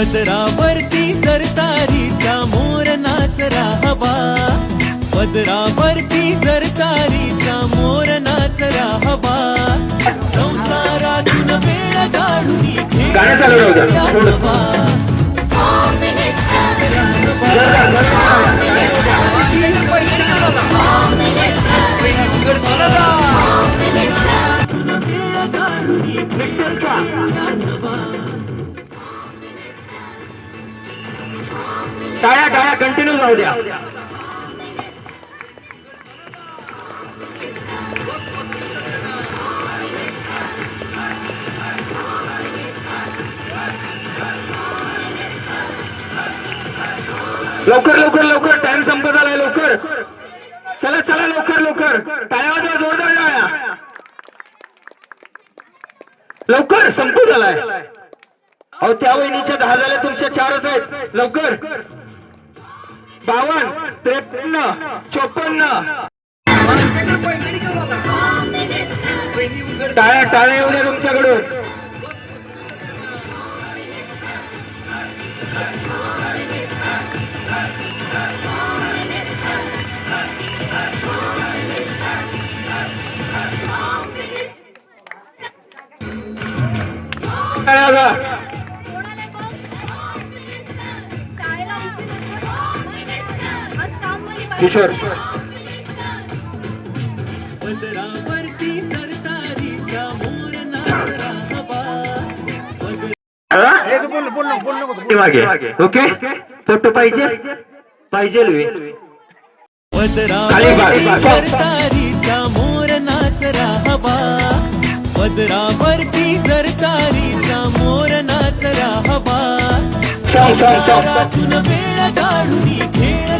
पदरावरती सरतारीचा मोर नाचरा हवा पदरावरती सरतारीचा मोर नाचरा हवा संसारातून वेळ काढून गाणं चालू राहू द्या. कंटिन्यू जाऊ द्या. लवकर लवकर लवकर. टाइम संपत आलाय लवकर. चला चला लवकर लवकर. टाळ्या जोरदार टाळ्या. लवकर संपत आलाय. अहो त्या वहिनीच्या दहा झाल्या तुमच्या चारच आहेत. लवकर. बावन्न त्रेपन्न चोपन्न. टाळ्या टाळ्या येऊ द्या तुमच्याकडून. किशोर. मागे. ओके? फोटो पाहिजे? पाहिजे मोर नाचरा हवा. पदरावरती सरतारीचा मोर नाचरा हवा. सॉंग सॉंग सॉंग संसारातून वेळ काढून खेळ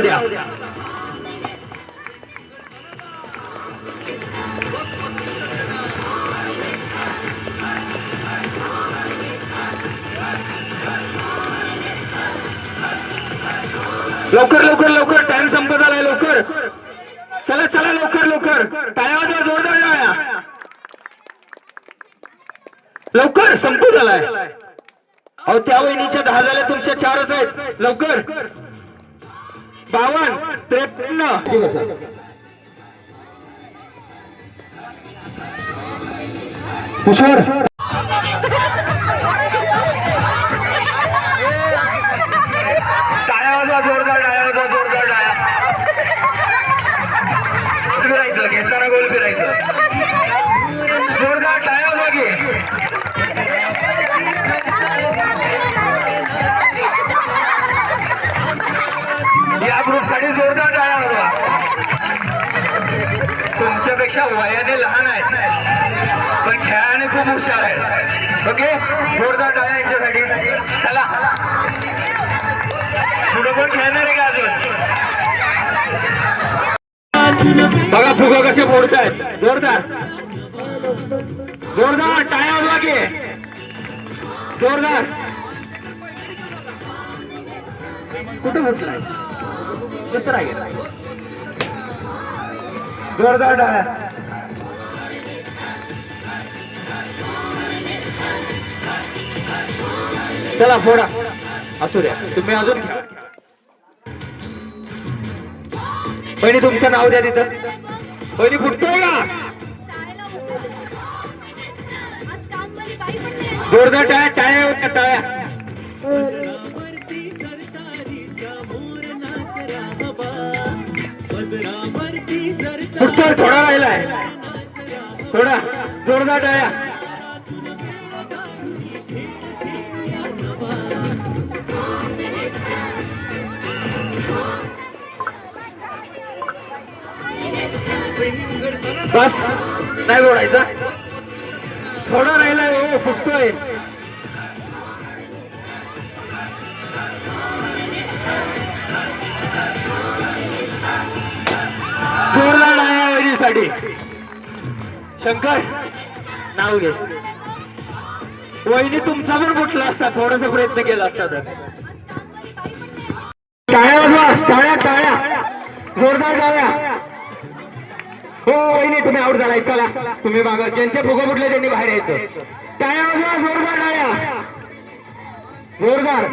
जाऊ द्या. लवकर लवकर लवकर. टाइम संपत आलाय लवकर. चला चला लवकर लवकर. टाळ्या वाजवा जोरदार टाळ्या. लवकर संपत आलाय. अहो त्या वहिनीच्या दहा झाल्या तुमच्या चारच आहेत. लवकर. बावन्न त्रेपन्न. किशोर. ग्रुपसाठी साठी जोरदार टाळ्या हवा तुमच्यापेक्षा वयाने लहान आहेत. पण खेळाने खूप हुशार आहेत. ओके? जोरदार टाळ्या यांच्यासाठी. चला. पुढे पण खेळणार आहे का अजून? बघा फुगा कसे फोडतायत. जोरदार. जोरदार. टाळ्या वाजवा की. जोरदार. कुठं म्हटलं कसं राहील? जोरदार टाळ्या चला फोडा. असू द्या. तुम्ही अजून खेळा. तुमचं नाव द्या तिथं. पहिली फुटतोय का? जोरदार टाळ्या टाळ्या होत्या टाळ्या. सरतारीचा थोडा राहिलाय. थोडा जोरदार टाळ्या. बस नाही बोलायचा. थोडा राहिला हो फुटतोय आहे शंकर. नाव घे. वहिनी तुमचा पण कुठला असता? थोडासा प्रयत्न केला असता तर. टाळ्या वाजवा टाळ्या टाळ्या. जोरदार टाळ्या. हो वहिनी तुम्ही आउट झालाय. चला तुम्ही मागा. ज्यांचे फुगं फुटले त्यांनी बाहेर यायचं. टाळ्या वाजवा जोरदार टाळ्या. जोरदार.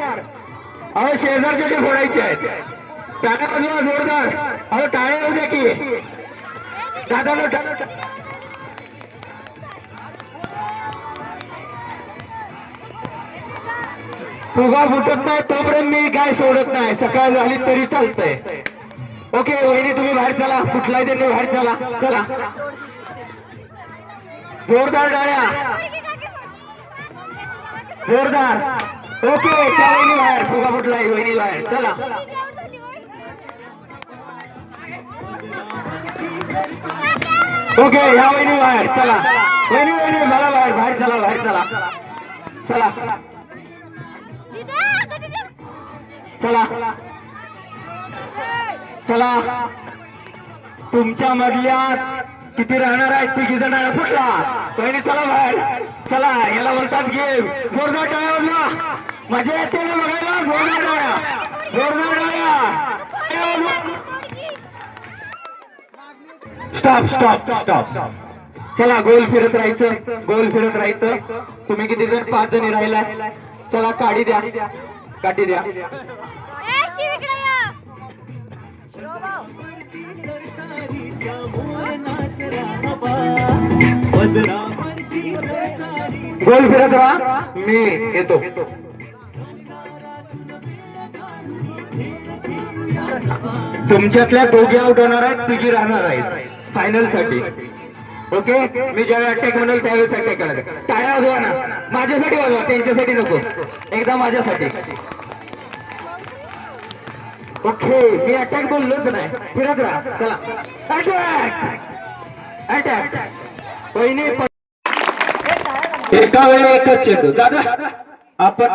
अहो शेजारचे जे फोडायचे आहेत. टाळ्या वाजवा जोरदार. अहो टाळ्या होऊ द्या की. दादा फुगा फुटत नाही तोपर्यंत मी काय सोडत नाही. सकाळ झाली तरी चालतंय. ओके वहिनी तुम्ही बाहेर चला. कुठलाही त्यांनी बाहेर चला. चला. जोरदार डाळ्या. जोरदार. ओके त्या वहिनी बाहेर. फुगा फुटलाय वहिनी बाहेर. चला. ओके या वहिनी बाहेर चला. वहिनी वहिनी मला बाहेर बाहेर चला बाहेर चला. चला. चला. चला. तुमच्या मधल्या किती राहणार आहेत तिघी जण फुटला? वहिनी चला बाहेर. चला याला बोलतात गेम जोरदार टाळ्या मजा येते ना बघायला. जोरदार टाळ्या. जोरदार टाळ्या. स्टॉप स्टॉप स्टॉप चला गोल फिरत राहायचं. गोल फिरत राहायचं. तुम्ही किती जण? पाच जणी राहिला चला काढी द्या. काठी द्या. गोल फिरत राहा. मी येतो. तुमच्यातल्या दोघे आउट होणार आहेत तिघी राहणार आहेत. फायनलसाठी. ओके मी ज्यावेळी अटॅक म्हणेल त्यावेळेस अटॅक करायचं टाळ्या वाजवा ना. माझ्यासाठी वाजवा त्यांच्यासाठी नको. एकदा माझ्यासाठी. ओके मी अटॅक बोललोच नाही. फिरत राहा. चला. अटॅक अटॅक वहिनी एका वेळेला एकच चेंडू दादा आपण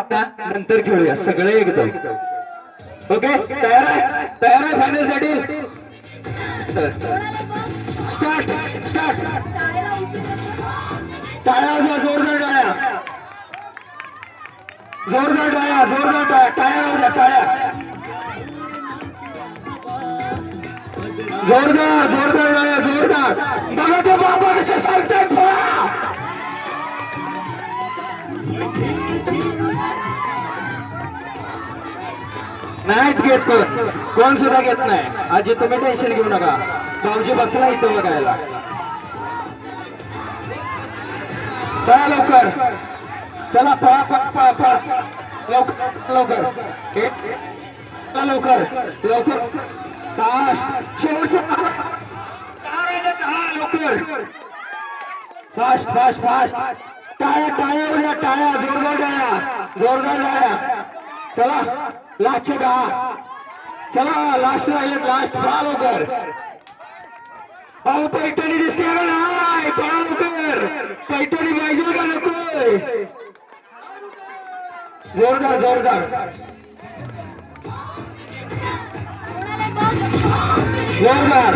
नंतर खेळूया. सगळे एकदम. ओके तयार आहे? तयार आहे? फायनलसाठी? स्टार्ट स्टार्ट टाळ्या वाजवा जोरदार टाळ्या. जोरदार टाळ्या जोरदार टाळ्या टाळ्या वाजवा टाळ्या. जोरदार जोरदार टाळ्या जोरदार. बघा ते बाबा कसे सांगतात नाहीत घेत कोण. कोण सुद्धा घेत नाही. आजी तुम्ही टेन्शन घेऊ नका. भाऊजी बसला इथं बघायला. पळा लवकर. चला पळा पळा पळा पळा. लवकर लवकर. लवकर. लवकर. फास्ट शेवटचे दहा. लवकर. फास्ट फास्ट फास्ट टाळ्या टाळ्या उद्या टाळ्या. जोरदार टाळ्या. जोरदार टाळ्या. चला लास्टचे दहा. चला लास्ट राहिलेत लास्ट पहा लवकर. अहो पैठणी दिसते का नाही? पहा लवकर पैठणी पाहिजे का नकोय? जोरदार जोरदार. जोरदार.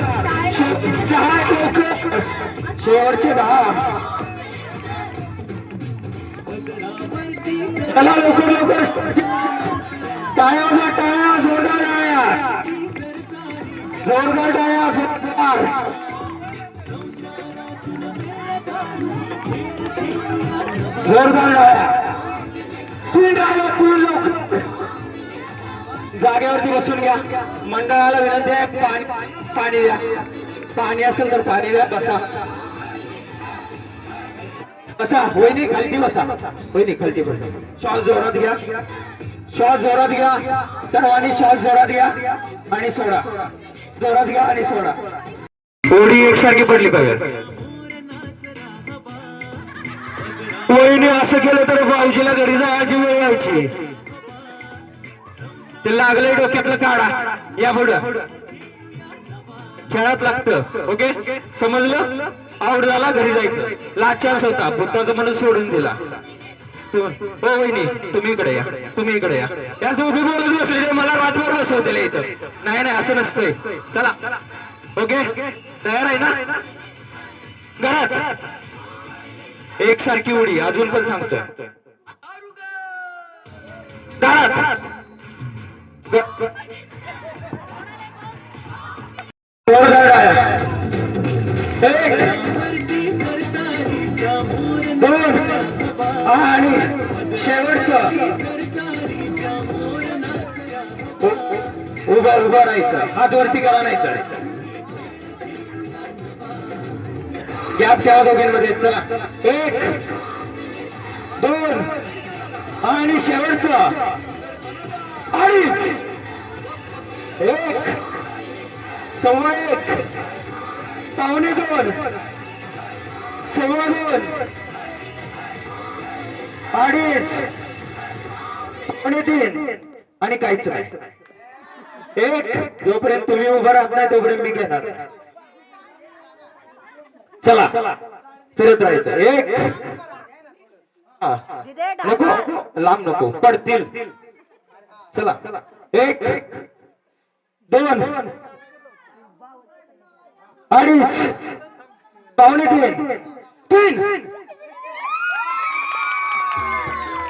दहा लवकर शेवटचे दहा. चला लवकर लवकर. टाळ्या टाया टाळ्या. जोरदार टाळ्या. जोरदार टाळ्या. जोरदार. तीन राहिल्या तीन लोक. जागेवरती बसून घ्या. मंडळाला विनंती आहे पाणी द्या. पाणी असेल तर पाणी द्या बसा. बसा. वहिनी खालती बसा. वहिनी खालती बसा. शॉल जोरात घ्या. शॉल जोरात घ्या. सर्वांनी शॉल जोरात घ्या आणि सोडा. जोरात घ्या आणि सोडा. ओढी एकसारखी पडली पाहिजे. वहिनी असं केलं तर भाऊजीला घरी जायची वेळ व्हायची. ते लागलंय डोक्यातलं काढा. या पुढं. खेळात लागतं. ओके? समजलं? आवड झाला घरी जायचं. लाचार्स होता बुद्धाचं म्हणून सोडून दिला. हो वहिनी तुम्ही इकडे या. तुम्ही इकडे या. यार तू उभी बोलत बसले मला रातभर बसवतील इथं. नाही नाही असं नसतंय. चला. ओके? तयार आहे ना? घरात. एक सारखी उडी अजून पण सांगतोय. दोन आणि शेवटचं. उभा उभा राहायचं. हात वरती करा नाही तर गॅप ठेवा दोघींमध्ये चला. एक दोन आणि शेवटचा. अडीच एक सव्वा एक. पावणे दोन. सव्वा दोन. अडीच पावणे तीन. आणि काहीच नाही. एक जोपर्यंत तुम्ही उभं राहत नाही तोपर्यंत मी घेणार चला फिरत राहायचं. एक. हा. नको लांब नको पडतील. चला एक दोन अडीच पावणे तीन तीन.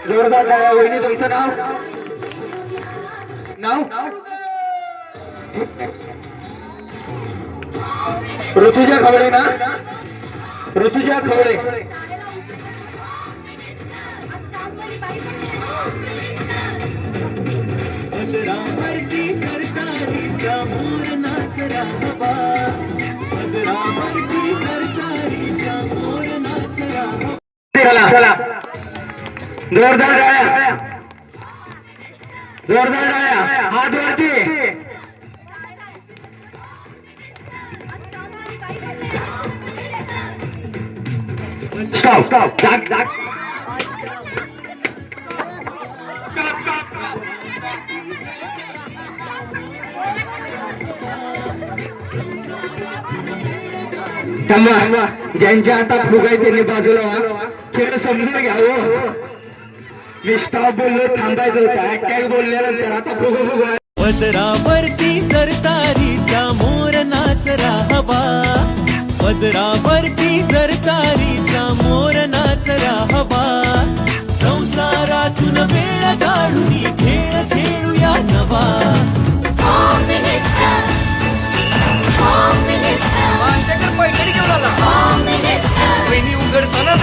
जोरदार टाळ्या वहिनी तुमचं नाव? नाव? ऋतुजा खवडे ना? ऋतुजा हवा चला जोरदार टाळ्या जोरदार टाळ्या हात वरती. Stop, stop, स्टॉप जाग थांबा ज्यांच्या हातात फुग आहे त्यांनी बाजूला व्हा खेळ समजून घ्या हो. मी स्टॉप बोललो थांबायचं होतं. अटॅक बोलल्यानंतर आता फुग फुग आहे. पदरावरती सरकारीचा मोर नाच राहवा पदरावरती सरतारीचा मोर नाचरा हवा संसारातून वेळ दाडूनी खेळ खेळूया नवा आमच्याकडे पैठणी घेऊन आला उघडताना